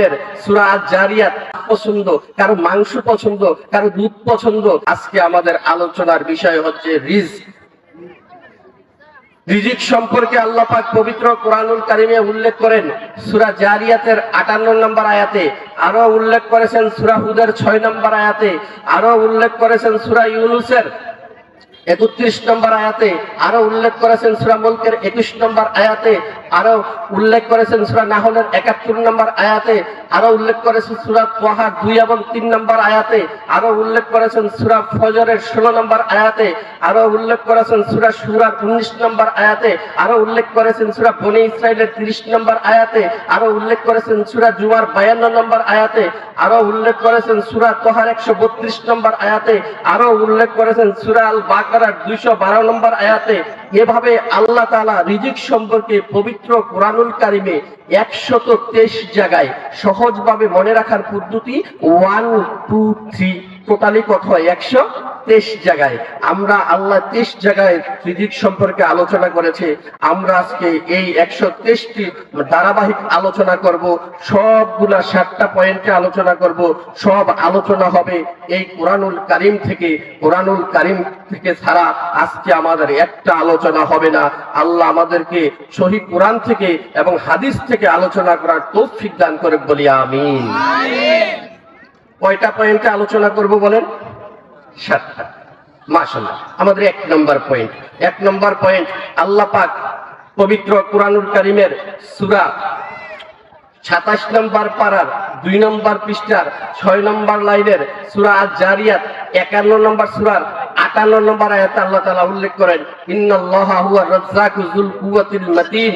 লাইনের সুরা জারিয়াত পছন্দ, কারও মাংস পছন্দ, কারও দুধ পছন্দ। আজকে আমাদের আলোচনার বিষয় হচ্ছে রিস্ক রিজিক সম্পর্কে আল্লাহ পাক পবিত্র কোরআনুল কারিমে উল্লেখ করেন, সূরা জারিয়াতের 58 নম্বর আয়াতে। আরও উল্লেখ করেছেন সুরা হুদের ছয় নম্বর আয়াতে। আরও উল্লেখ করেছেন সুরা ইউনুসের একত্রিশ নম্বর আয়াতে। আরও উল্লেখ করেছেন সুরা মুলকের 21 নম্বর আয়াতে। আরও উল্লেখ করেছেন সূরা নাহলের 71 নম্বর আয়াতে, আরও উল্লেখ করেছেন সূরা তোহা 2 এবং তিন নম্বর আয়াতে, আরও উল্লেখ করেছেন সুরা ফজরের 16 নম্বর আয়াতে, আরও উল্লেখ করেছেন সূরা শুরার 19 নম্বর আয়াতে, আরও উল্লেখ করেছেন সুরা বনে ইসরাইলের 30 নম্বর আয়াতে, আরও উল্লেখ করেছেন সূরা জুমার 52 নম্বর আয়াতে, আরও উল্লেখ করেছেন সূরা তোহার 132 নম্বর আয়াতে, আরও উল্লেখ করেছেন সূরা আল বাকার দুইশো বারো নম্বর আয়াতে এভাবে আল্লাহ তালা রিজিক সম্পর্কে পবিত্র কোরআনুল কারিমে একশত জায়গায় সহজভাবে মনে রাখার পদ্ধতি ওয়ান টু থ্রি টোটালি কত একশো তেইশ জায়গায়। আমরা আল্লাহ তেইশ জায়গায় রিজিক সম্পর্কে আলোচনা করেছে। আমরা আজকে এই একশো তেইশটি ধারাবাহিক আলোচনা করব। সবগুলা সাতটা পয়েন্টে আলোচনা করব। সব আলোচনা হবে এই কোরআনুল কারিম থেকে। কোরআনুল কারিম থেকে ছাড়া আজকে আমাদের একটা আলোচনা হবে না। আল্লাহ আমাদেরকে সহি কোরআন থেকে এবং হাদিস থেকে আলোচনা করার তৌফিক দান করে বলি আমিন। কয়টা পয়েন্টে আলোচনা করব বলেন? সাতটা। মাশাল্লাহ আমাদের এক নম্বর পয়েন্ট। এক নম্বর পয়েন্ট, আল্লাহ পাক পবিত্র কোরআনুল কারিমের সূরা সাতাশ নম্বর পাড়ার দুই নম্বর পৃষ্ঠার ছয় নম্বর লাইনের সুরা জারিয়াত একান্ন নম্বর সুরার আটান্ন নম্বর আয়াত আল্লাহ তাআলা উল্লেখ করেন, ইন্নাল্লাহা হুয়া রাজ্জাকু যুল কুওয়াতিল মাতিন।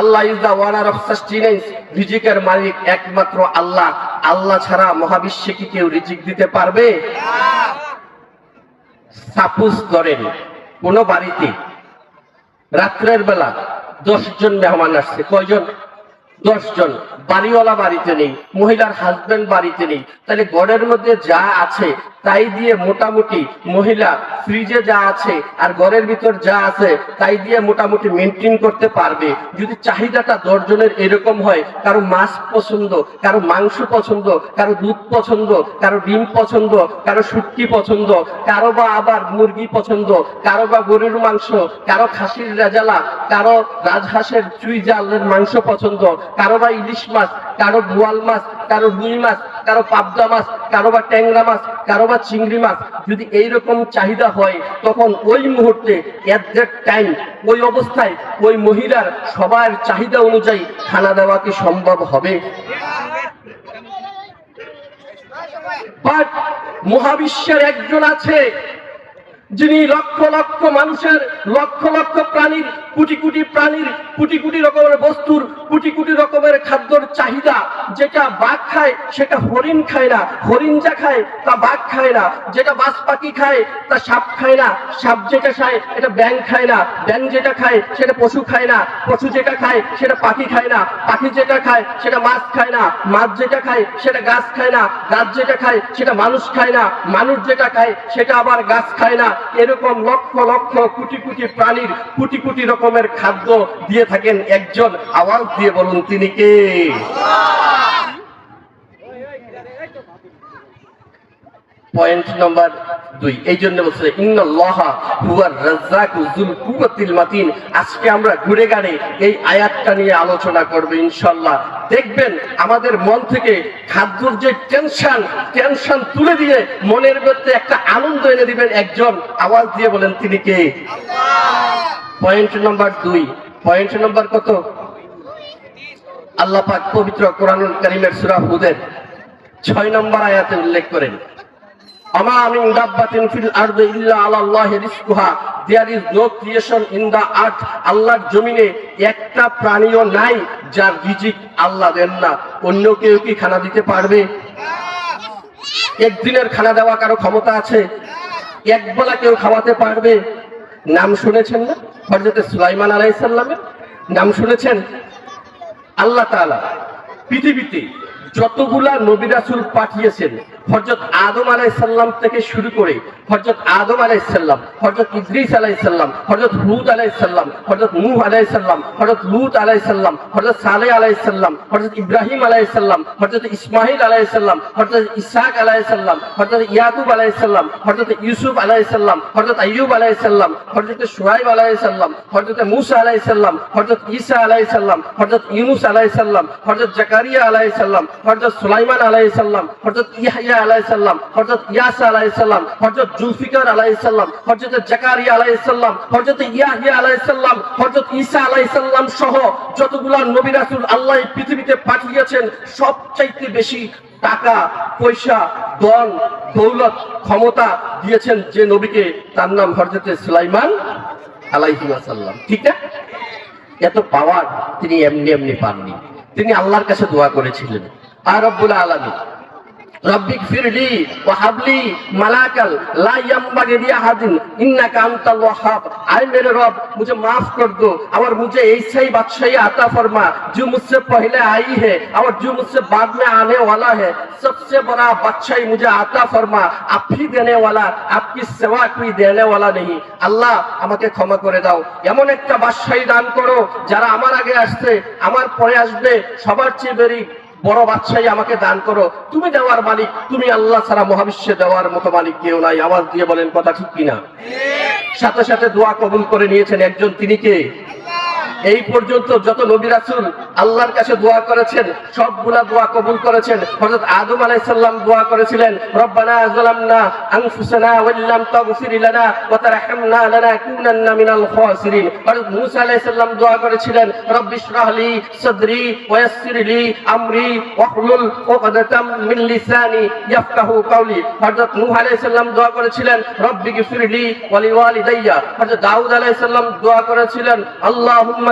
Allah is the owner of sustenance রিজিকের মালিক, একমাত্র আল্লাহ। আল্লাহ ছাড়া মহাবিশ্বে কি কেউ রিজিক দিতে পারবে? সাপোজ ধরেন, কোন বাড়িতে রাত্রের বেলা জন মেহমান আসছে। কয়জন? জন বাড়িওয়ালা বাড়িতে নেই, মহিলার হাজবেন্ড বাড়িতে নেই। তাহলে ঘরের মধ্যে যা আছে তাই দিয়ে মোটামুটি মহিলা ফ্রিজে যা আছে আর ঘরের ভিতর যা আছে, তাই দিয়ে মোটামুটি মেনটেন করতে পারবে। যদি চাহিদাটা দশজনের এরকম হয়, কারও মাছ পছন্দ, কারও মাংস পছন্দ, কারও দুধ পছন্দ, কারও ডিম পছন্দ, কারও শুটকি পছন্দ, কারও বা আবার মুরগি পছন্দ, কারও বা গরুর মাংস, কারও খাসির রেজালা, কারও রাজহাঁসের চুই জালের মাংস পছন্দ, কারও বা ইলিশ মাছ, কারও বোয়াল মাছ, কারও রুই মাছ কারও পাবদা মাছ, কারও বা ট্যাংরা মাছ, কারও বা চিংড়ি মাছ যদি এইরকম চাহিদা হয়, তখন ওই মুহূর্তে দ্যাট টাইম ওই অবস্থায় ওই মহিলার সবার চাহিদা অনুযায়ী খানা দেওয়া কি সম্ভব হবে? মহাবিশ্বের একজন আছে, যিনি লক্ষ লক্ষ মানুষের, লক্ষ লক্ষ প্রাণীর কোটি কোটি প্রাণীর কোটি কোটি রকমের বস্তুর কোটি কোটি রকমের খাদ্যর চাহিদা যেটা বাঘ খায় সেটা হরিণ খায় না হরিণ যা খায় তা বাঘ খায় না যেটা বাজ পাখি খায় তা সাপ খায় না সাপ যেটা খায় এটা ব্যাং খায় না ব্যাং যেটা খায় সেটা পশু খায় না পশু যেটা খায় সেটা পাখি খায় না পাখি যেটা খায় সেটা মাছ খায় না মাছ যেটা খায় সেটা গাছ খায় না গাছ যেটা খায় সেটা মানুষ খায় না মানুষ যেটা খায় সেটা আবার গাছ খায় না এরকম লক্ষ লক্ষ কোটি কোটি প্রাণীর কোটি কোটি রকমের খাদ্য দিয়ে থাকেন একজন আওয়াজ দিয়ে বলুন তিনি কে? পয়েন্ট নাম্বার দুই। এই জন্য বলছে, ইন্নাল্লাহা হুয়ার রাজ্জাকু যুল কুওয়াতিল মাতিন। আজকে আমরা ঘুরে গাড়ে এই আয়াতটা নিয়ে আলোচনা করব ইনশাআল্লাহ। দেখবেন আমাদের মন থেকে খাদ্যর যে টেনশন টেনশন তুলে দিয়ে মনের মধ্যে একটা আনন্দ এনে দিবেন একজন। আওয়াজ দিয়ে বলেন, তিনি কে? পয়েন্ট নাম্বার দুই। পয়েন্ট নাম্বার কত? আল্লাহ পাক পবিত্র কোরআনুল করিমের সূরা হুদের ছয় নম্বর আয়াতে উল্লেখ করেন is no creation in the earth আল্লাহর জমিনে একটা প্রাণীও নাই যার রিজিক আল্লাহ দেন না। অন্য কেউ কি খানা দিতে পারবে? একদিনের খানা দেওয়া কারও ক্ষমতা আছে? এক বেলা কেউ খাওয়াতে পারবে? নাম শুনেছেন না? হযরত সুলাইমান আলাইসাল্লামের নাম শুনেছেন? আল্লাহ তাআলা পৃথিবীতে যতগুলা নবী রাসূল পাঠিয়েছেন হযরত আদম আলাইসাল্লাম থেকে শুরু করে হযরত আদম আলাইসাল্লাম হযরত ইদ্রিস আলাইসাল্লাম হযরত হুদ আলাইসাল্লাম হযরত নূহ আলাইসাল্লাম হযরত লূত আলাইসাল্লাম হযরত সালেহ আলাইসাল্লাম হযরত ইব্রাহিম আলাইসাল্লাম হযরত ইসমাইল আলাইসাল্লাম হযরত ইসহাক আলাইসাল্লাম হযরত ইয়াকুব আলাইসাল্লাম হযরত ইউসুফ আলাইসাল্লাম হযরত আইয়ুব আলাইসাল্লাম হযরত শুআইব আলাইসাল্লাম হযরত মূসা আলাইসাল্লাম হযরত ঈসা আলাইসাল্লাম হযরত ইউনুস আলাইসাল্লাম হযরত জাকারিয়া আলাইসাল্লাম হযরত সুলাইমান আলাইসাল্লাম হযরত ইয়াহইয়া আলাইসাল্লাম হযরত ইয়াসা আলাইসাল্লাম হযরত জুলফিকার আলাইসাল্লাম হযরত জাকারিয়া আলাইসাল্লাম হযরত ইয়াহইয়া আলাইসাল্লাম হযরত ঈসা আলাইসাল্লাম সহ যতগুলা নবী রাসূল আল্লাহ পৃথিবীতে পাঠিয়েছেন, সবচাইতে বেশি টাকা, পয়সা দল দৌলত, ক্ষমতা দিয়েছেন যে নবীকে, তার নাম হযরত সুলাইমান আলাইহি ওয়াসাল্লাম ঠিক না? এত পাওয়ার তিনি এমনি এমনি পাননি। তিনি আল্লাহর কাছে দোয়া করেছিলেন। রব্বুল আলামিন রব্বিক ফিরলি ওয়া হাবলি মালাকাল লা ইয়ামবাগি লি আহাদিন ইন্নাকা আনতাল ওয়াহাব আয় मेरे रब मुझे माफ कर दो और मुझे ऐसा ही बादशाही आता फरमा जो मुझसे पहले आई है और जो मुझसे बाद में आने वाला है सबसे बड़ा बादशाही मुझे आता फरमा आप ही देने वाला आपकी सेवा कोई देने वाला नहीं আল্লাহ আমাকে ক্ষমা করে দাও এমন একটা বাদশাহী দান করো যারা আমার আগে আসছে আমার পরে আসবে সবার চেয়ে বেরি বড় বাদশাহী আমাকে দান করো। তুমি দেওয়ার মালিক তুমি আল্লাহ ছাড়া মহাবিশ্বে দেওয়ার মতো মালিক কেউ নাই। আওয়াজ দিয়ে বলেন কথা ঠিক কিনা? সাথে সাথে দোয়া কবুল করে নিয়েছেন একজন তিনি কে? এই পর্যন্ত যত নবী রাসূল আল্লাহর কাছে দোয়া করেছেন, সবগুলা দোয়া কবুল করেছেন, হযরত আদম আলাইহিস সালাম দোয়া করেছিলেন, রব্বানা যালামনা আনফুসানা ওয়া ইল্লাম তাগফির লানা ওয়া তারহামনা লানাকুনান্না মিনাল খাসিরিন। হযরত মূসা আলাইহিস সালাম দোয়া করেছিলেন, রব্বি ইশরাহ লি সাদরি ওয়া ইয়াসসির লি আমরি ওয়াহলুল উকদাতাম মিন লিসানি ইয়াফকাহু কাওলি। হযরত নূহ আলাইহিস সালাম দোয়া করেছিলেন, রব্বি গফির ওয়া লিওয়ালিদাইয়া হযরত দাউদ আলাইহিস সালাম দোয়া করেছিলেন, আল্লাহুম্মা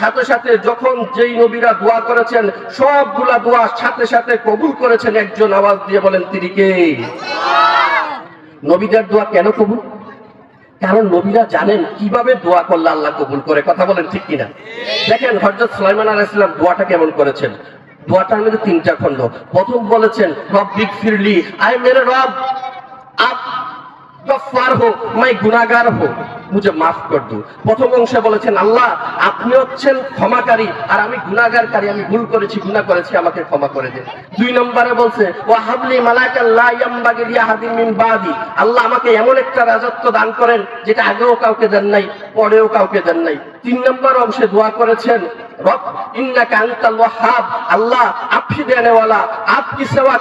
সাথে সাথে যখন যেই নবীরা দোয়া করেছেন, সবগুলা দোয়া সাথে সাথে কবুল করেছেন, একজন আওয়াজ দিয়ে বলেন, তিনি কে? নবীদের দোয়া কেন কবুল? কারণ নবীরা জানেন কীভাবে দোয়া করলে আল্লাহ কবুল করে। কথা বলেন ঠিক কিনা? দেখেন, হযরত সুলাইমান আলাইহিস সালাম দোয়াটা কেমন করেছেন? দোয়াটার মধ্যে তিনটা খণ্ড। প্রথম বলেছেন রব্বিক ফিরলি আয় মেরে রব, আপ গফফার হো, মাই মুঝে মাফ কর দো। প্রথম অংশে বলেছেন, আল্লাহ, আপনি হচ্ছেন ক্ষমাকারী, আর আমি গুনাহগারকারী, আমি ভুল করেছি, গুনাহ করেছি, আমাকে ক্ষমা করে দিন। দুই নম্বরে বলছে ওয়া হাবলি বাদি। আল্লাহ আমাকে এমন একটা রাজত্ব দান করেন, যেটা আগেও কাউকে দেন নাই, পরেও কাউকে দেন নাই। তিন নম্বর অংশে দোয়া করেছেন আল্লাহ আপনি আপনি সেবা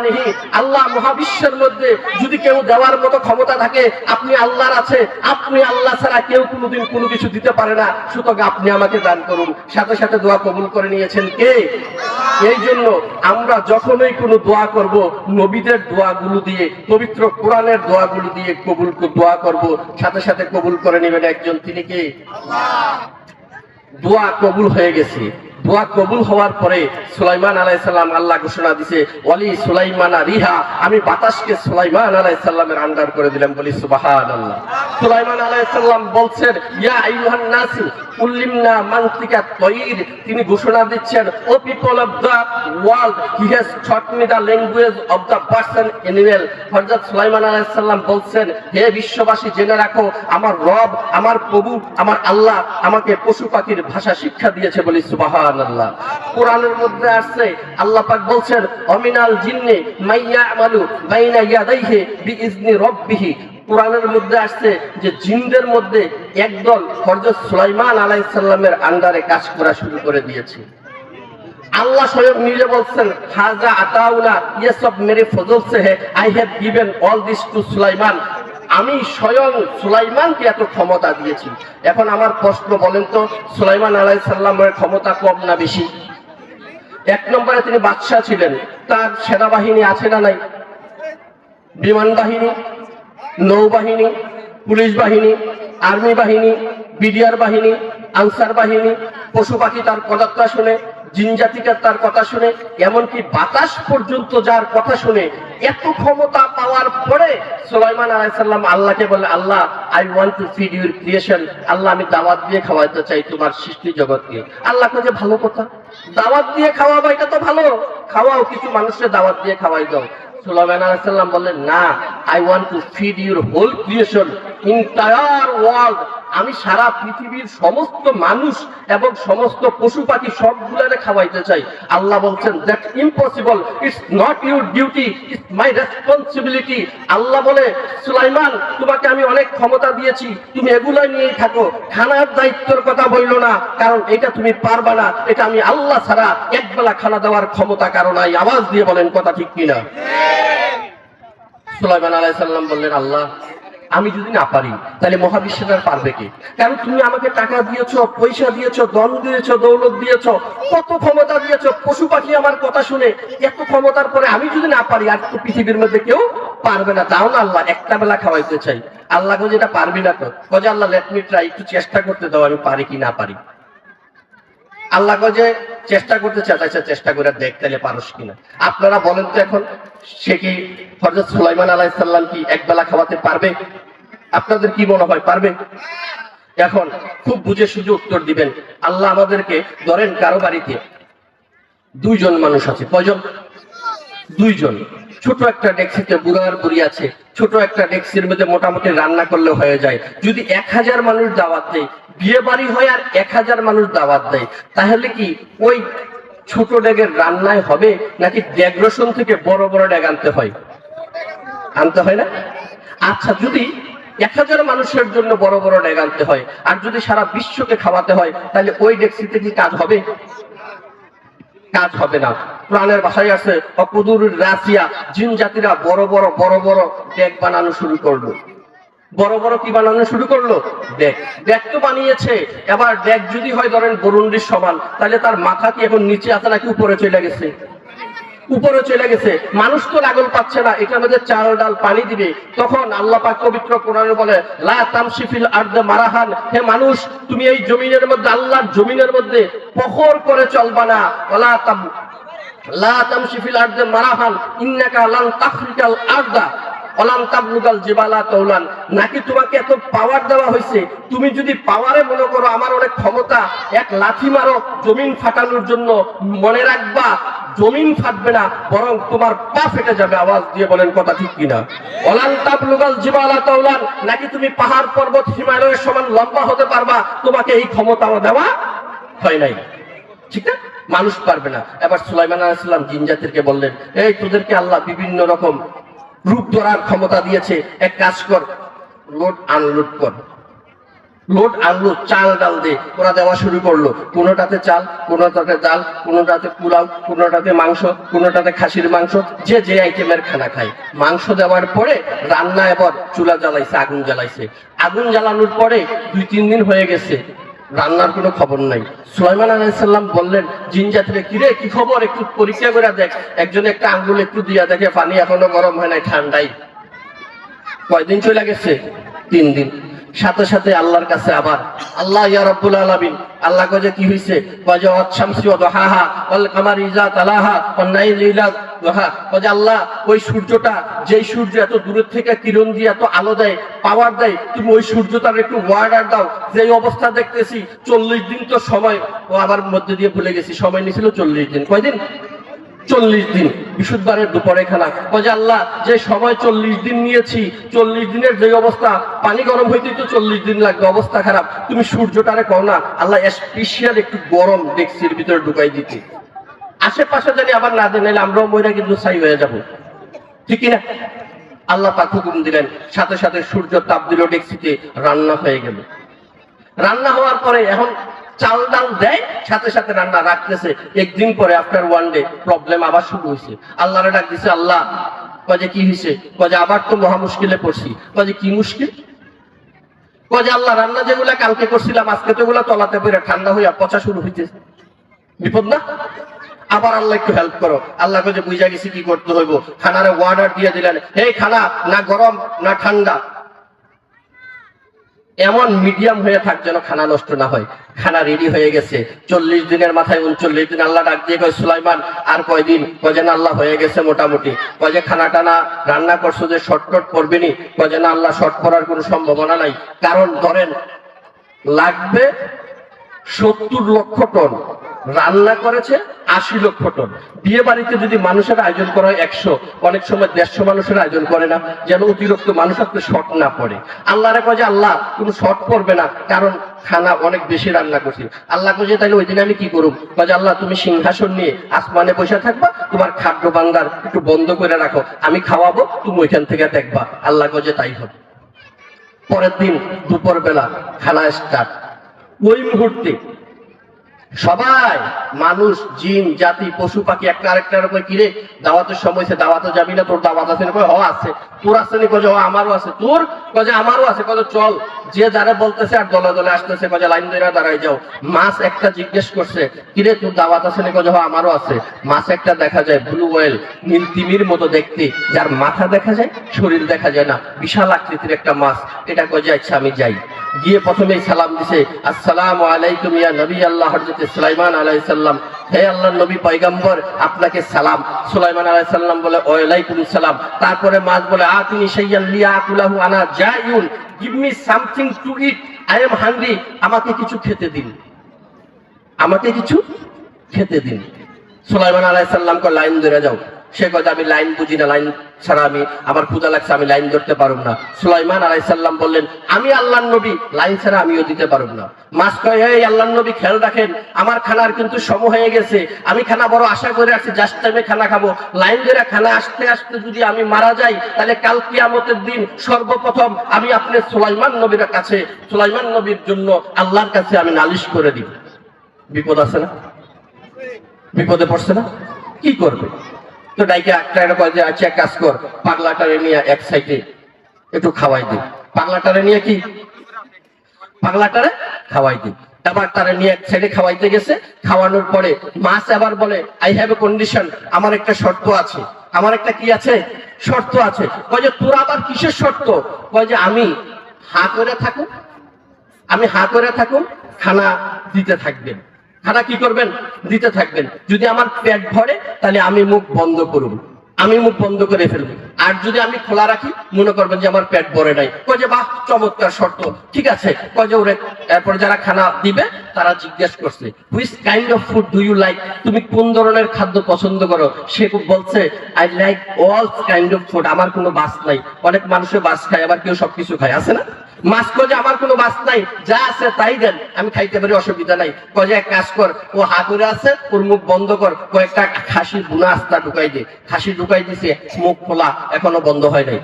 নেহি। আল্লাহ মহাবিশ্বের মধ্যে যদি কেউ দেওয়ার মতো ক্ষমতা থাকে, আপনি আল্লাহর আছে। আপনি আল্লাহ ছাড়া কেউ কোনোদিন কোনো কিছু দিতে পারে না। সুতরাং আপনি আমাকে দান করুন। সাথে সাথে দোয়া কবুল করে নিয়েছেন কে? এই জন্য আমরা যখনই কোনো দোয়া করব, নবীদের দোয়াগুলো দিয়ে, পবিত্র কোরআনের দোয়াগুলো দিয়ে কবুল দোয়া করব। সাথে সাথে কবুল করে নেবেন একজন। তিনি কে? আল্লাহ দোয়া কবুল হয়ে গেছে। দোয়া কবুল হওয়ার পরে সুলাইমান আলাইসাল্লাম আল্লাহ ঘোষণা দিছে ওয়ালি সুলাইমানা রিহা আমি বাতাসকে সুলাইমান আলাইসাল্লামের আন্ডার করে দিলাম বলি সুবাহান আল্লাহ সুলাইমান আলাইসাল্লাম বলছেন, ইয়া আইয়ুহান নাসি, উল্লিমনা মান্তিকা তয়ির তিনি ঘোষণা দিচ্ছেন, O people of the world he has me the language of the person হযরত সুলাইমান বলছেন, হে বিশ্ববাসী, জেনে রাখো, আমার রব, আমার প্রভু, আমার আল্লাহ আমাকে পশু পাখির ভাষা শিক্ষা দিয়েছে বলি সুবহানাল্লাহ। কোরআনের মধ্যে আসছে, আল্লাহ পাক বলছেন, অমিনাল জিন্নে মাইয়া আমালু বাইনা ইয়াদাইহি বিইজনি রাব্বিহি। কোরআনের মধ্যে আসছে যে জিনদের মধ্যে একদল হযরত সুলাইমান আলাইহিস আন্ডারে কাজ করা শুরু করে দিয়েছে। আল্লাহ স্বয়ং নিজে বলছেন, হাজা আতাউলা ইয়ে সব মেরে ফজল সে I have given all this to Sulaiman. আমি স্বয়ং সুলাইমানকে এত ক্ষমতা দিয়েছি। এখন আমার প্রশ্ন বলেন তো, সুলাইমান আলাই সাল্লামের ক্ষমতা কম না বেশি? এক নম্বরে তিনি বাদশাহ ছিলেন। তার সেনাবাহিনী আছে না নাই? বিমান বাহিনী নৌবাহিনী পুলিশ বাহিনী, আর্মি বাহিনী, বিডিআর বাহিনী, আনসার বাহিনী, পশু পাখি তার কথা শুনে জিনজাতিকার তার কথা শুনে, এমনকি বাতাস পর্যন্ত যার কথা শুনে, এত ক্ষমতা পাওয়ার পরে সোলাইমান আলাইসাল্লাম আল্লাহকে বলে, Allah I want to feed your creation Allah, আমি দাওয়াত দিয়ে খাওয়াইতে চাই তোমার সৃষ্টি জগৎকে। আল্লাহ যে, ভালো কথা। দাওয়াত দিয়ে খাওয়াবো, এটা তো ভালো। খাওয়াও, কিছু মানুষের দাওয়াত দিয়ে খাওয়াই দাও। সুলাইমান আলাইসাল্লাম বললেন, না I want to feed your whole creation entire world আমি সারা পৃথিবীর সমস্ত মানুষ এবং সমস্ত পশু পাখি সবগুলারে খাওয়াইতে চাই। আল্লাহ বলছেন that impossible it's not your duty it's my responsibility Allah বলে সুলাইমান তোমাকে আমি অনেক ক্ষমতা দিয়েছি। তুমি এগুলাই নিয়েই থাকো। খানার দায়িত্বের কথা বলল না কারণ এটা তুমি পারবা না। এটা আমি আল্লাহ ছাড়া একবেলা খানা দেওয়ার ক্ষমতা কারণ নাই। আওয়াজ দিয়ে বলেন কথা ঠিক কিনা? সুলাইমান আলাইসাল্লাম বললেন আল্লাহ আমি যদি না পারি, তাহলে মহাবিশ্বের আর পারবে কি? কারণ তুমি আমাকে টাকা দিয়েছ, পয়সা দিয়েছ দন দিয়েছ, দৌলত দিয়েছ, কত ক্ষমতা দিয়েছ? পশু পাখি আমার কথা শুনে এত ক্ষমতার পরে আমি যদি না পারি, আর তো পৃথিবীর মধ্যে কেউ পারবে না। তাও না আল্লাহ, একটা বেলা খাওয়াইতে চাই। আল্লাহ যে এটা পারবি না তো। কজে আল্লাহ লেট মি ট্রাই একটু চেষ্টা করতে দাও, আমি পারি কি না পারি? আল্লাহ যে চেষ্টা করতে চাচ্ছে আচ্ছা, চেষ্টা করে দেখ তাহলে পারস কিনা। আপনারা বলেন তো এখন সে কি হজরত সুলাইমান আলাইসাল্লাম কি একবেলা খাওয়াতে পারবে? আপনাদের কি মনে হয় পারবে? এখন খুব বুঝে সুঝে উত্তর দিবেন। আল্লাহ আমাদেরকে ধরেন কারও বাড়িতে দুইজন মানুষ আছে কয়জন? দুইজন। ছোট একটা ডেক্সিতে বুড়ার বুড়ি আছে, ছোট একটা ডেক্সির মধ্যে মোটামুটি রান্না করলে হয়ে যায়। যদি এক হাজার মানুষ দাওয়াত দেয়, বিয়ে বাড়ি হয় আর এক হাজার মানুষ দাওয়াত দেয়, তাহলে কি ওই ছোট ডেগের রান্নায় হবে, নাকি ডেগ রসুন থেকে বড় বড় ডেগ আনতে হয়? আনতে হয় না? আচ্ছা যদি এক হাজার মানুষের জন্য বড় বড় ডেগ আনতে হয়, আর যদি সারা বিশ্বকে খাওয়াতে হয়, তাহলে ওই ডেক্সিতে কি কাজ হবে? কাজ হবে না। প্রাণের ভাষায় আছে অপদুর রাশিয়া জিন জাতিরা বড় বড় বড় বড় ডেক বানানো শুরু করল। বড় বড় কি বানানো শুরু করল? ডেক ডেক তো বানিয়েছে। এবার ডেক যদি হয় ধরেন বরুণ্ডির সমান, তাহলে তার মাথা কি এখন নিচে আছে নাকি উপরে চলে গেছে? উপরে চলে গেছে। মানুষ তো লাগল পাচ্ছে না, এটার মধ্যে চাল, ডাল, পানি দিবে। তখন আল্লাহ পাক পবিত্র কোরআনে বলে, লা তামশিফিল আরদে মারাহান। হে মানুষ, তুমি এই জমিনের মধ্যে, আল্লাহর জমিনের মধ্যে পখর করে চলবা না। লা তাম লা তামশিফিল আরদে মারাহান। ইন্নাকা লান তাখরিকাল আরদা। নাকি তোমাকে এত পাওয়ার দেওয়া হয়েছে তুমি যদি পাওয়ারে মনে করো আমার অনেক ক্ষমতা, এক লাথি মারো, জমিন ফাটানোর জন্য মনে রাখবা, জমিন ফাটবে না, বরং তোমার পা ফেটে যাবে, আওয়াজ দিয়ে বলেন কথা ঠিক কিনা। নাকি তুমি পাহাড় পর্বত হিমালয়ের সমান লম্বা হতে পারবা? তোমাকে এই ক্ষমতাও দেওয়া হয় নাই। ঠিক না? মানুষ পারবে না। এবার সুলাইমান আলাইসাল্লাম জিন জাতিরকে বললেন, এই তোদেরকে আল্লাহ বিভিন্ন রকম রূপ ধরার ক্ষমতা দিয়েছে। এক কাজ কর, লোড আনলোড কর। লোড আনলোড, চাল ডাল দে ওরা দেওয়া শুরু করল। কোনোটাতে চাল, কোনোটাতে ডাল, কোনোটাতে পোলাও, কোনোটাতে মাংস, কোনোটাতে খাসির মাংস, যে যে আইটেমের খানা খায়। মাংস দেওয়ার পরে রান্না এবার চুলা জ্বালাইছে, আগুন জ্বালাইছে। আগুন জ্বালানোর পরে দুই তিন দিন হয়ে গেছে। রান্নার কোনো খবর নাই। সোয়মান আলাইসাল্লাম বললেন, জিন জাতিরে, কিরে, কি খবর? একটু পরীক্ষা করে দেখ। একজন একটা আঙ্গুল একটু দিয়া দেখে পানি এখনও গরম হয় নাই, ঠান্ডাই। কয়দিন চলে গেছে? তিন দিন। সাথে সাথে আল্লাহর কাছে আবার, আল্লাহ ইয়া রব্বুল আলামিন, আল্লাহ কয়ে কি হইছে? কয়ে যে অতশামসি ওয়া দুহাহা, ওয়াল কামারি ইজা তালাহা, ওয়ান নাইল ইলা দুহা। কয়ে যে, আল্লাহ, ওই সূর্যটা, যেই সূর্য এত দূরের থেকে কিরণ দিয়ে এত আলো দেয়, পাওয়ার দেয়, তুমি ওই সূর্যটার একটু ওয়ার্ডার দাও। যেই অবস্থা দেখতেছি, চল্লিশ দিন তো সময়। ও আবার মধ্যে দিয়ে ভুলে গেছি, সময় নিয়েছিল চল্লিশ দিন। কয়দিন? চল্লিশ দিন। বিশুদ্ধবারের দুপুরে খানা বলছে আল্লাহ, যে সময় চল্লিশ দিন নিয়েছি, চল্লিশ দিনের যে অবস্থা, পানি গরম হইতে তো চল্লিশ দিন লাগবে, অবস্থা খারাপ। তুমি সূর্যটারে কও না, আল্লাহ স্পেশিয়াল একটু গরম ডেক্সির ভিতরে ঢুকাই দিতে। আশেপাশে জানি আবার না দেন আমরাও মহিলা কিন্তু ছাই হয়ে যাব। ঠিক না আল্লাহ পাক হুকুম দিলেন, সাথে সাথে সূর্য তাপ দিল ডেক্সিতে, রান্না হয়ে গেল। রান্না হওয়ার পরে এখন চাল ডাল দেয়, সাথে সাথে রান্না রাখতেছে। একদিন পরে আফটার ওয়ান ডে প্রবলেম আবার শুরু হয়েছে আল্লাহরে ডাক দিছে, আল্লাহ, কয়ে কি হয়েছে কয়ে আবার তো মহা মুশকিলে পড়ছি। কয়ে কি মুশকিল? কয়ে আল্লাহ, রান্না যেগুলা কালকে করছিলাম, আজকে তো ওগুলা তলাতে পেরে ঠান্ডা হইয়া পচা শুরু হইতেছে। বিপদ না? আবার আল্লাহ একটু হেল্প করো। আল্লাহ কাছে বুঝা গেছি কি করতে হইব। খানারে ওয়ার্ডার দিয়ে দিলেন। হে খানা, না গরম, না ঠান্ডা। এমন মিডিয়াম হয়ে থাক যেন খানা নষ্ট না হয়। খানা রেডি হয়ে গেছে। চল্লিশ দিনের মাথায় উনচল্লিশ দিন আল্লাহ ডাক দিয়ে কয়, সুলাইমান, আর কয়দিন? কজেন আল্লাহ হয়ে গেছে মোটামুটি। কজে খানা টানা রান্না করছ যে শর্টকট করবেনি কজেন আল্লাহ শর্ট করার কোনো সম্ভাবনা নাই। কারণ ধরেন, লাগবে সত্তর লক্ষ টন। রান্না করেছে আশি লক্ষ টন। বিয়ে বাড়িতে যদি মানুষের আয়োজন করা হয় একশো, অনেক সময় দেড়শো মানুষের আয়োজন করে না, যেন অতিরিক্ত মানুষ আপনি শর্ট না পড়ে। আল্লাহরে কয় যে, আল্লাহ, কোনো শর্ট পড়বে না, কারণ খানা অনেক বেশি রান্না করছি। আল্লাহ কয়ে তাহলে ওই দিন আমি কি করুম? কয়ে আল্লাহ, তুমি সিংহাসন নিয়ে আসমানে বসে থাকবা, তোমার খাদ্য ভান্ডার একটু বন্ধ করে রাখো, আমি খাওয়াবো, তুমি ওইখান থেকে দেখবা। আল্লাহ কয়ে তাই হবে। পরের দিন দুপুর বেলা খানা স্টার্ট ওই মুহূর্তে সবাই, মানুষ, জিন, জাতি, পশু, পাখি, একটা আরেকটার উপরে কিরে দাওয়াতের সময় সে দাওয়াতে যাবি না, তোর দাওয়াত আছে না? হ, আছে। তোর আছে নি? হ, আমারও আছে। তোর? কয়ে আমারও আছে। কয়ে চল। যে যারা বলতেছে আর দলে দলে আসতেছে, কয়ে লাইন ধরে দাঁড়াই যাও। মাছ একটা জিজ্ঞেস করছে কিরে তোর দাওয়াত আছে নি? হ, আমারও আছে। মাছ একটা দেখা যায় ব্লু ওয়েল নীল তিমির মতো দেখতে। যার মাথা দেখা যায়, শরীর দেখা যায় না। বিশাল আকৃতির একটা মাছ। এটা যে আচ্ছা আমি যাই। গিয়ে প্রথমেই সালাম দিছে, আসসালামু আলাইকুম ইয়া নবী আল্লাহ। হযরত সুলাইমান আলাইসাল্লাম হে আল্লাহ নবী পাইগাম্বর আপনাকে সালাম। সুলাইমান আলাইসাল্লাম বলে ওয়ালাইকুম সালাম। তারপরে মাছ বলে আ লিয়া আকুলাহু আনা জাইউন। Give me something to eat I am hungry আমাকে কিছু খেতে দিন। আমাকে কিছু খেতে দিন। সুলাইমান আলাইসাল্লামকে লাইন ধরে যাও। সে কথা আমি লাইন বুঝি না, লাইন ছাড়া আমি, আমার ক্ষুদা লাগছে, আমি লাইন ধরতে পারব না। সুলাইমান আলাইসাল্লাম বললেন, আমি আল্লাহর নবী, লাইন ছাড়া আমিও দিতে পারব না। মাস কয়, এই আল্লাহর নবী, খেয়াল রাখেন, আমার খানার কিন্তু সম হয়ে গেছে। আমি খানা বড় আশা করে আছি জাস্ট টাইমে খানা খাব। লাইন ধরে খানা আসতে আসতে যদি আমি মারা যাই, তাহলে কাল কিয়ামতের দিন সর্বপ্রথম আমি আপনার সুলাইমান নবীর কাছে, সুলাইমান নবীর জন্য আল্লাহর কাছে আমি নালিশ করে দিব। বিপদ আছে না? বিপদে পড়ছে না? কি করবে? তো ডাইকে একটা কয় যে আচ্ছা এক কাজ কর। পাগলাটারে নিয়ে এক সাইডে একটু খাওয়াই দি। পাগলাটারে নিয়ে কি? পাগলাটারে খাওয়াই দি। এবার তারা নিয়ে এক সাইডে খাওয়াইতে গেছে। খাওয়ানোর পরে মাছ আবার বলে আই হ্যাভ এ কন্ডিশন আমার একটা শর্ত আছে। আমার একটা কি আছে? শর্ত আছে। কয় যে, তোর আবার কিসের শর্ত? কয় যে, আমি হা করে থাকুন আমি হা করে থাকুন খানা দিতে থাকবেন। খানা কি করবেন? দিতে থাকবেন। যদি আমার পেট ভরে, তাহলে আমি মুখ বন্ধ করুন। আমি মুখ বন্ধ করে ফেলব। আর যদি আমি খোলা রাখি, মনে করবেন যে আমার পেট ভরে নাই। কয় যে, বাহ, চমৎকার শর্ত। ঠিক আছে? কয় যে, ওরে, এরপর যারা খানা দিবে, তারা জিজ্ঞেস করছে which kind of food do you like তুমি কোন ধরনের খাদ্য পছন্দ করো? সে বলছে I like all kind of food আমার কোনো বাস নাই। অনেক মানুষের বাস খায়, আবার কেউ সবকিছু খায়। আছে না? মাছ যে আমার কোনো বাস নাই, যা আছে তাই দেন। আমি খাইতে পারি, অসুবিধা নাই। যে, এক কাজ কর, ও হা করে আছে, ওর মুখ বন্ধ কর, কয়েকটা খাসির বুনা আস্তা ঢুকাই দে। খাসি ঢুকাই দিছে মুখ খোলা এখনও বন্ধ হয় নাই।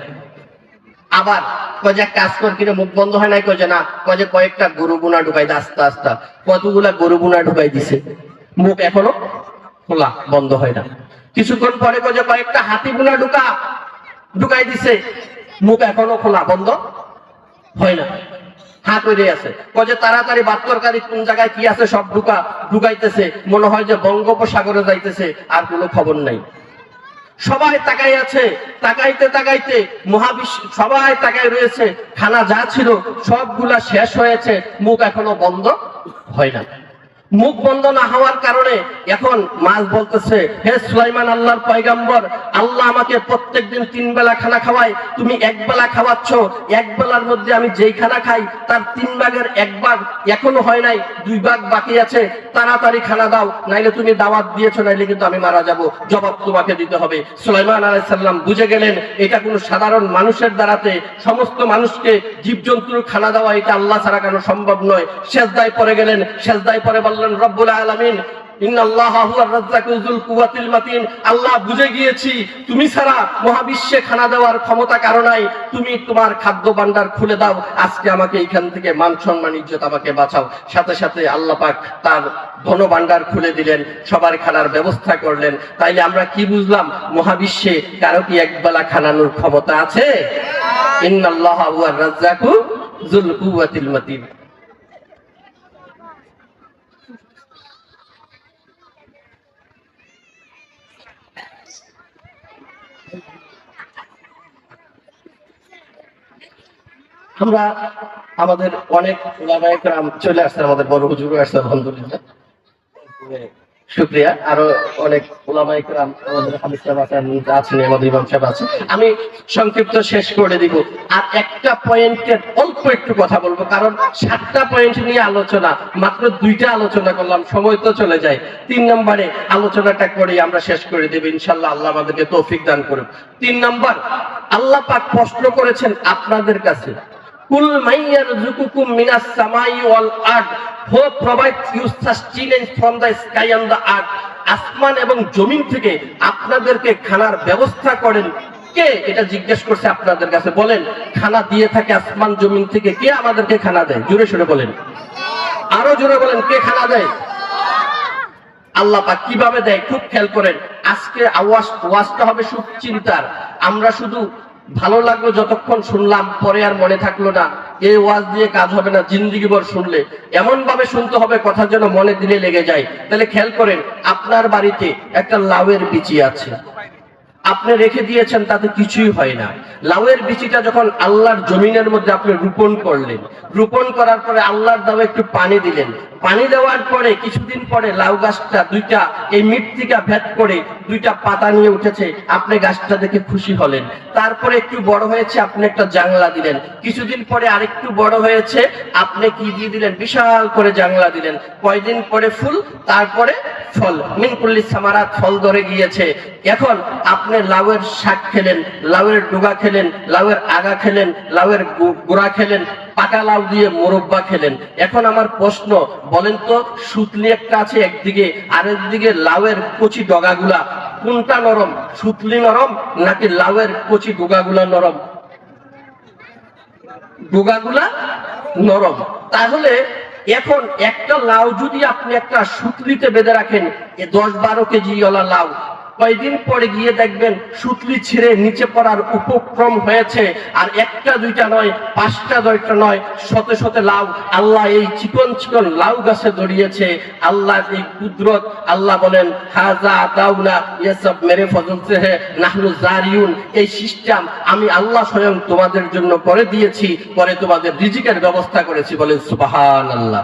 আবার এক কাজ কর কিনে মুখ বন্ধ হয় নাই? যে, না। যে, কয়েকটা গরু বুনা ঢুকাই দে, আস্তে আস্তে। কতগুলা গরু বুনা ঢুকাই দিছে। মুখ এখনও খোলা, বন্ধ হয় না। কিছুক্ষণ পরে যে, কয়েকটা হাতি বুনা ঢুকা, ঢুকাই দিছে। মুখ এখনও খোলা, বন্ধ হয় না। হাত করে আছে। কয় তাড়াতাড়ি বাদ কোন জায়গায় কি আছে সব ঢুকা, ঢুকাইতেছে। মনে হয় যে বঙ্গোপসাগরে যাইতেছে, আর কোনো খবর নাই। সবাই তাকাই আছে। তাকাইতে তাকাইতে মহাবিশ্ব, সবাই তাকাই রয়েছে। খানা যা ছিল, সবগুলা শেষ হয়েছে। মুখ এখনও বন্ধ হয় না। মুখ বন্ধ না হওয়ার কারণে এখন মাছ বলতেছে, হে সুলাইমান আল্লাহর পয়গাম্বর, আল্লাহ আমাকে প্রত্যেকদিন তিন বেলা খানা খাওয়ায়, তুমি এক বেলা খাওয়াচ্ছ, এক বেলার মধ্যে আমি যেই খানা খাই, তার তিন ভাগের এক ভাগ এখনও হয় নাই, দুই ভাগ বাকি আছে, তাড়াতাড়ি খানা দাও, নাইলে তুমি দাওয়াত দিয়েছ, নাইলে কিন্তু আমি মারা যাব, জবাব তোমাকে দিতে হবে। সুলাইমান আলাইসাল্লাম বুঝে গেলেন, এটা কোনো সাধারণ মানুষের দ্বারাতে সমস্ত মানুষকে জীবজন্তুর খানা দেওয়া, এটা আল্লাহ ছাড়া কেন সম্ভব নয়। শেষদায় পরে গেলেন, শেষদায় পরে বললেন রব্বুল আলমিন আল্লাহ বুঝে গিয়েছি, তুমি ছাড়া মহাবিশ্বে খানা দেওয়ার ক্ষমতা কারও নাই। তুমি তোমার খাদ্য ভান্ডার খুলে দাও। আজকে আমাকে এইখান থেকে মান সম্মান, ইজ্জত আমাকে বাঁচাও। সাথে সাথে আল্লাহ পাক তার ধন ভান্ডার খুলে দিলেন, সবার খানার ব্যবস্থা করলেন। তাইলে আমরা কি বুঝলাম? মহাবিশ্বে কারও কি একবেলা খানানোর ক্ষমতা আছে? ইন্নাল্লাহা কুওয়াতিল মাতিন। আমরা আমাদের অনেক চলে আসছে, আমাদের বড় হুজুর আসছে, আলহামদুলিল্লাহ। আরও অনেক ওলামায়ে কেরাম আমাদের হামিদ সাহেব আছেন আছেন, আমাদের ইমাম সাহেব আছে আমি সংক্ষিপ্ত শেষ করে দিব। আর একটা পয়েন্টের অল্প একটু কথা বলব, কারণ সাতটা পয়েন্ট নিয়ে আলোচনা, মাত্র দুইটা আলোচনা করলাম, সময় তো চলে যায়। তিন নম্বরে আলোচনাটা করে আমরা শেষ করে দেব ইনশাল্লাহ আল্লাহ আমাদেরকে তৌফিক দান করুন তিন নম্বর, আল্লাহ পাক প্রশ্ন করেছেন আপনাদের কাছে। কুল মাইয়ার জুকুকুম মিনাস সামাই ওয়াল আর্থ who provide you sustenance from the sky and the earth. আসমান এবং জমিন থেকে আপনাদেরকে খানার ব্যবস্থা করেন। কে? এটা জিজ্ঞেস করছে আপনাদের কাছে। বলেন, খানা দিয়ে থাকে আসমান, জমিন থেকে কে আমাদেরকে খানা দেয়? জোরে সরে বলেন। আরও জোরে বলেন, কে খানা দেয়? আল্লাহ পাক কীভাবে দেয়? খুব খেয়াল করেন। আজকে আওয়াজ, ওয়াজটা হবে সুখ চিন্তার। আমরা শুধু ভালো লাগল যতক্ষণ শুনলাম, পরে আর মনে থাকল না। এই ওয়াজ দিয়ে কাজ হবে না জিন্দিগি ভর শুনলে। এমন ভাবে শুনতে হবে, কথা যেন মনে দিলে লেগে যায়। তাহলে খেয়াল করেন, আপনার বাড়িতে একটা লাউয়ের বিচি আছে। আপনি রেখে দিয়েছেন, তাতে কিছুই হয় না। লাউয়ের বিচিটা যখন আল্লাহর জমিনের মধ্যে আপনি রোপণ করলেন, রোপণ করার পরে আল্লাহর দাও একটু পানি দিলেন। পানি দেওয়ার পরে কিছুদিন পরে লাউ গাছটা দুইটা, এই মৃত্তিকা ভেদ করে দুইটা পাতা নিয়ে উঠেছে, আপনি গাছটা দেখে খুশি হলেন। তারপরে একটু বড় হয়েছে, আপনি একটা জাংলা দিলেন। কিছুদিন পরে আরেকটু বড় হয়েছে, আপনি কি দিয়ে দিলেন? বিশাল করে জাংলা দিলেন। কয়দিন পরে ফুল, তারপরে ফল। মিনকুল্লি সামারাত ফল ধরে গিয়েছে। এখন আপনি লাউয়ের শাক খেলেন, লাউয়ের ডুগা খেলেন, লাউয়ের আগা খেলেন, লাউয়ের গোড়া খেলেন, পাকা লাউ দিয়ে মোরব্বা খেলেন। এখন আমার প্রশ্ন, বলেন তো, সুতলি একটা আছে একদিকে, আরেকদিকে লাউয়ের কচি ডগাগুলা। কোনটা নরম, সুতলি নরম নাকি লাউয়ের কচি ডোগাগুলা নরম? ডোগাগুলা নরম। তাহলে এখন একটা লাউ যদি আপনি একটা সুতলিতে বেঁধে রাখেন দশ বারো কেজি ওলা লাউ কয়দিন পরে গিয়ে দেখবেন সুতলি ছিঁড়ে নিচে পড়ার উপক্রম হয়েছে। আর একটা দুইটা নয়, পাঁচটা দশটা নয়, শত শত লাউ। আল্লাহ এই চিকন চিকন লাউ গাছে দড়িয়েছে আল্লাহ এই কুদরত, আল্লাহ বলেন, হাজা দাউনা এসব মেরে ফজল সে হে, নাহনু জারিউন। এই সিস্টেম আমি আল্লাহ স্বয়ং তোমাদের জন্য করে দিয়েছি, পরে তোমাদের রিজিকের ব্যবস্থা করেছি বলেন সুবাহান আল্লাহ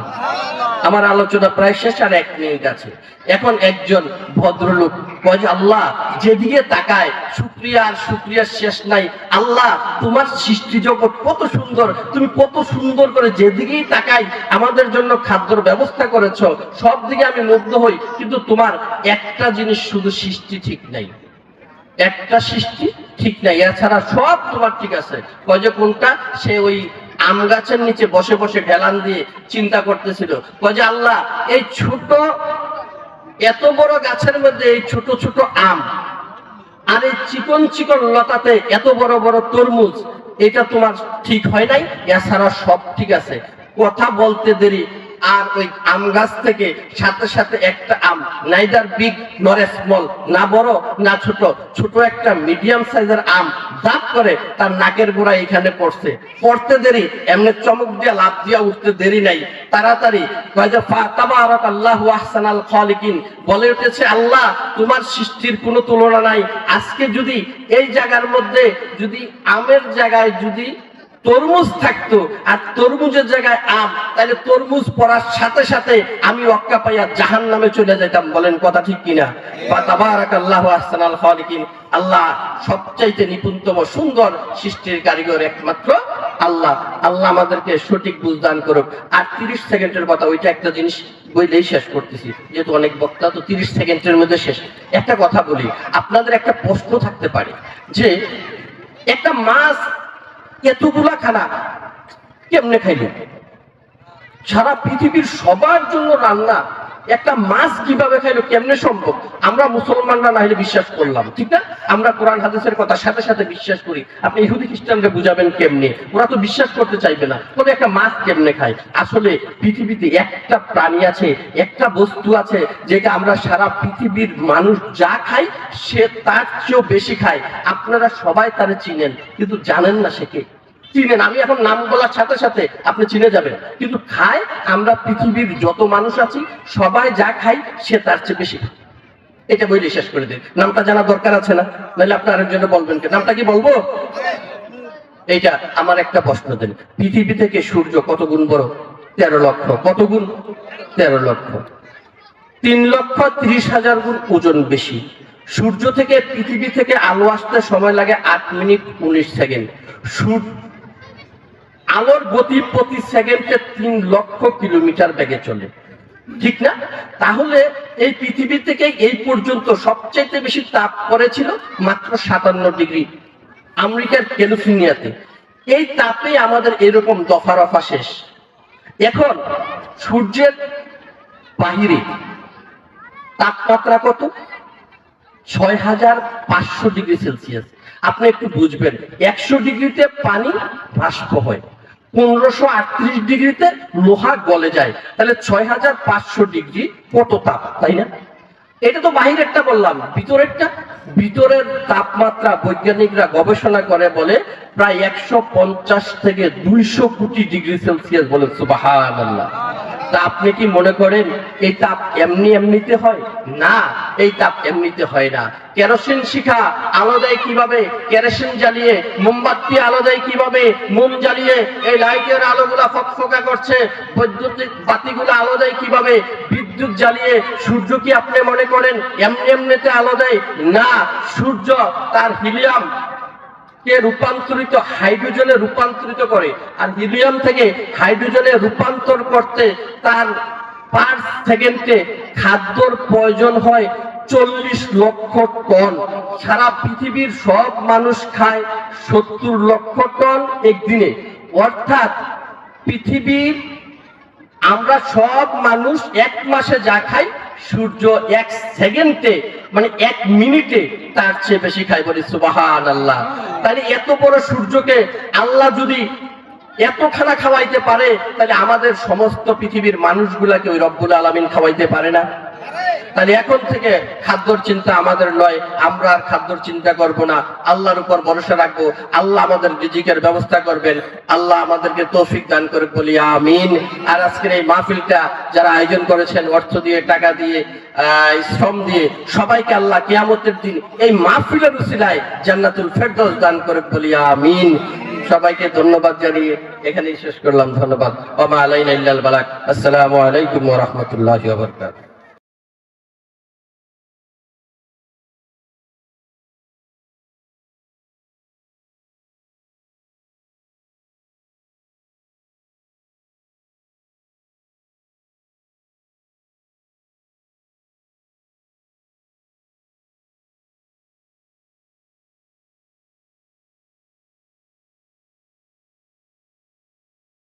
আমার আলোচনা প্রায় শেষ আর এক মিনিট আছে। এখন একজন ভদ্রলোক, কয় আল্লাহ যেদিকে তাকায়, শুক্রিয়া আর শুক্রিয়ার শেষ নাই। আল্লাহ, তোমার সৃষ্টি জগৎ কত সুন্দর, তুমি কত সুন্দর করে যেদিকেই তাকাই, আমাদের জন্য খাদ্যর ব্যবস্থা করেছ, সব দিকে আমি মুগ্ধ হই, কিন্তু তোমার একটা জিনিস শুধু সৃষ্টি ঠিক নাই। একটা সৃষ্টি ঠিক নাই, এছাড়া সব তোমার ঠিক আছে। কয় যে কোনটা? সে ওই আম গাছের নিচে বসে বসে ঢেলান দিয়ে চিন্তা করতেছিল। কয় যে আল্লাহ, এই ছোট এত বড় গাছের মধ্যে এই ছোট ছোট আম আর এই চিকন চিকন লতাতে এত বড় বড় তরমুজ, এটা তোমার ঠিক হয় নাই? এছাড়া সব ঠিক আছে। কথা বলতে দেরি। আর ওই আম গাছ থেকে সাথে সাথে একটা আম নাইদার বিগ নর স্মল না বড়, না ছোট ছোট একটা মিডিয়াম সাইজের আম দাঁত করে তার নাকের গোড়া এখানে পড়ছে। পড়তে দেরি, এমনি চমক দিয়া লাভ দিয়া উঠতে দেরি নাই। তাড়াতাড়ি কয় যে ফাতাবারাক আল্লাহু আহসানাল খালিকিন। বলে উঠেছে, আল্লাহ, তোমার সৃষ্টির কোনো তুলনা নাই। আজকে যদি এই জায়গার মধ্যে, যদি আমের জায়গায় যদি তরমুজ থাকতো আর তরমুজের জায়গায় আম তাহলে তরমুজ পড়ার সাথে সাথে আমি অক্কা পাইয়া জাহান নামে চলে যেতাম বলেন কথা ঠিক কিনা? আল্লাহ সবচাইতে নিপুণতম সুন্দর সৃষ্টির কারিগর একমাত্র আল্লাহ। আল্লাহ আমাদেরকে সঠিক বুঝদান করুক। আর তিরিশ সেকেন্ডের কথা, ওইটা একটা জিনিস বইলেই শেষ করতেছি, যেহেতু অনেক বক্তা, তো তিরিশ সেকেন্ডের মধ্যে শেষ। একটা কথা বলি, আপনাদের একটা প্রশ্ন থাকতে পারে, যে একটা মাছ এতগুলা খানা কেমনে খাইলেন? সারা পৃথিবীর সবার জন্য রান্না একটা মাছ কীভাবে খাইলো কেমনে সম্ভব? আমরা মুসলমানরা না হলে বিশ্বাস করলাম, ঠিক না? আমরা কোরআন হাদিসের কথা সাথে সাথে বিশ্বাস করি। আপনি ইহুদি খ্রিস্টানকে বুঝাবেন কেমনে? ওরা তো বিশ্বাস করতে চাইবে না। তবে একটা মাছ কেমনে খায়? আসলে পৃথিবীতে একটা প্রাণী আছে, একটা বস্তু আছে, যেটা আমরা সারা পৃথিবীর মানুষ যা খায়, সে তার চেয়েও বেশি খায়। আপনারা সবাই তারে চিনেন, কিন্তু জানেন না সে কে। চিনেন। আমি এখন নাম বলার সাথে সাথে আপনি চিনে যাবেন। কিন্তু খায় আমরা পৃথিবীর যত মানুষ আছি, সবাই যা খাই, সে তার চেয়ে বেশি। এটা বইলে শেষ করে দিন নামটা জানা দরকার আছে না? নাহলে আপনি আরেকজনে বলবেন নামটা কি বলব? এইটা আমার একটা প্রশ্ন দেন। পৃথিবী থেকে সূর্য কত গুণ বড়? তেরো লক্ষ। কত গুণ? তেরো লক্ষ। তিন লক্ষ ত্রিশ হাজার গুণ ওজন বেশি। সূর্য থেকে, পৃথিবী থেকে আলো আসতে সময় লাগে আট মিনিট উনিশ সেকেন্ড। সূর্য আলোর গতি প্রতি সেকেন্ডে তিন লক্ষ কিলোমিটার বেগে চলে। ঠিক না? তাহলে এই পৃথিবী থেকে এই পর্যন্ত সবচাইতে বেশি তাপ পড়েছিল মাত্র সাতান্ন ডিগ্রি আমেরিকার ক্যালিফোর্নিয়াতে। এই তাপে আমাদের এরকম দফা রফা শেষ। এখন সূর্যের বাহিরে তাপমাত্রা কত? ছয় হাজার পাঁচশো ডিগ্রি সেলসিয়াস। আপনি একটু বুঝবেন, একশো ডিগ্রিতে পানি বাষ্প হয়। পনেরোশো আটত্রিশ ডিগ্রিতে লোহা গলে যায়। তাহলে ছয় হাজার পাঁচশো ডিগ্রি কত তাপ তাই না? এটা তো বাহিরেরটা বললাম, ভিতরেরটা। ভিতরের তাপমাত্রা বৈজ্ঞানিকরা গবেষণা করে বলে প্রায় একশো পঞ্চাশ থেকে দুইশো কোটি ডিগ্রি সেলসিয়াস বলে আল্লাহ তা আপনি কি মনে করেন, এই তাপ এমনি এমনিতে হয়? না, এই তাপ এমনিতে হয় না। কেরোসিন শিখা আলো দেয় কীভাবে? কেরোসিন জ্বালিয়ে, মোমবাতি আলো দেয় কীভাবে? মোম জ্বালিয়ে, এই লাইটের আলোগুলা ফকফকা করছে, বৈদ্যুতিক বাতিগুলো আলো দেয় কীভাবে? বিদ্যুৎ জ্বালিয়ে, সূর্য কি আপনি মনে করেন, এমনি এমনিতে আলো দেয়? না, সূর্য, তার হিলিয়াম কে রূপান্তরিত, হাইড্রোজেনে রূপান্তরিত করে আর হিলিয়াম থেকে হাইড্রোজেনে রূপান্তর করতে তার পার সেকেন্ডে খাদ্যর প্রয়োজন হয় চল্লিশ লক্ষ টন। সারা পৃথিবীর সব মানুষ খায় সত্তর লক্ষ টন একদিনে। অর্থাৎ পৃথিবীর আমরা সব মানুষ এক মাসে যা খাই সূর্য এক সেকেন্ডে মানে এক মিনিটে তার চেয়ে বেশি খায় বলি সুবাহান আল্লাহ তাহলে এত বড় সূর্যকে আল্লাহ যদি এত খানা খাওয়াইতে পারে, তাহলে আমাদের সমস্ত পৃথিবীর মানুষগুলাকে ওই রব্বুল আলমিন খাওয়াইতে পারে না। তাহলে এখন থেকে খাদ্যর চিন্তা আমাদের নয়, আমরা আর খাদ্যর চিন্তা করব না। আল্লাহর উপর ভরসা রাখব। আল্লাহ আমাদের রিজিকের ব্যবস্থা করবেন। আল্লাহ আমাদেরকে তৌফিক দান করে বলি আমিন। আর আজকের এই মাহফিলটা যারা আয়োজন করেছেন, অর্থ দিয়ে, টাকা দিয়ে শ্রম দিয়ে, সবাইকে আল্লাহ কিয়ামতের দিন এই মাহফিলের উসিলায় জান্নাতুল ফেরদৌস দান করে বলি আমিন। সবাইকে ধন্যবাদ জানিয়ে এখানেই শেষ করলাম। ধন্যবাদ। আসসালামু আলাইকুম রাহমাতুল্লাহি